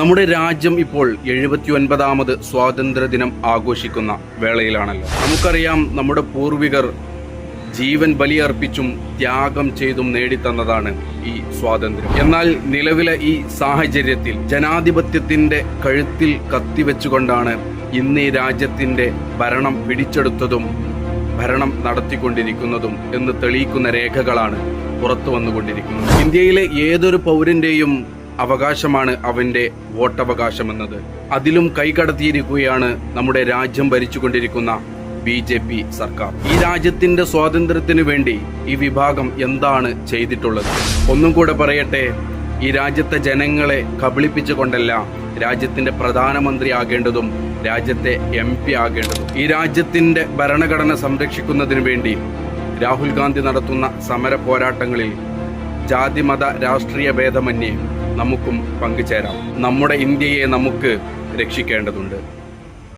നമ്മുടെ രാജ്യം ഇപ്പോൾ എഴുപത്തി ഒൻപതാമത് സ്വാതന്ത്ര്യ ദിനം ആഘോഷിക്കുന്ന വേളയിലാണല്ലോ. നമുക്കറിയാം നമ്മുടെ പൂർവികർ ജീവൻ ബലിയർപ്പിച്ചും ത്യാഗം ചെയ്തും നേടിത്തന്നതാണ് ഈ സ്വാതന്ത്ര്യം. എന്നാൽ നിലവിലെ ഈ സാഹചര്യത്തിൽ ജനാധിപത്യത്തിന്റെ കഴുത്തിൽ കത്തിവെച്ചുകൊണ്ടാണ് ഇന്ന് ഈ രാജ്യത്തിന്റെ ഭരണം പിടിച്ചെടുത്തതും ഭരണം നടത്തിക്കൊണ്ടിരിക്കുന്നതും എന്ന് തെളിയിക്കുന്ന രേഖകളാണ് പുറത്തു വന്നുകൊണ്ടിരിക്കുന്നത്. ഇന്ത്യയിലെ ഏതൊരു പൗരന്റെയും അവകാശമാണ് അവന്റെ വോട്ടവകാശം എന്നത് അതിലും കൈകടത്തിയിരിക്കുകയാണ് നമ്മുടെ രാജ്യം ഭരിച്ചുകൊണ്ടിരിക്കുന്ന ബി ജെ പി സർക്കാർ. ഈ രാജ്യത്തിന്റെ സ്വാതന്ത്ര്യത്തിനു വേണ്ടി ഈ വിഭാഗം എന്താണ് ചെയ്തിട്ടുള്ളത്? ഒന്നും കൂടെ പറയട്ടെ ഈ രാജ്യത്തെ ജനങ്ങളെ കബളിപ്പിച്ചുകൊണ്ടല്ല രാജ്യത്തിന്റെ പ്രധാനമന്ത്രി ആകേണ്ടതും രാജ്യത്തെ എം പി ആകേണ്ടതും. ഈ രാജ്യത്തിന്റെ ഭരണഘടന സംരക്ഷിക്കുന്നതിന് വേണ്ടി രാഹുൽ ഗാന്ധി നടത്തുന്ന സമര പോരാട്ടങ്ങളിൽ ജാതിമത രാഷ്ട്രീയ ഭേദമന്യേ നമുക്കും പങ്കുചേരാം. നമ്മുടെ ഇന്ത്യയെ നമുക്ക് രക്ഷിക്കേണ്ടതുണ്ട്.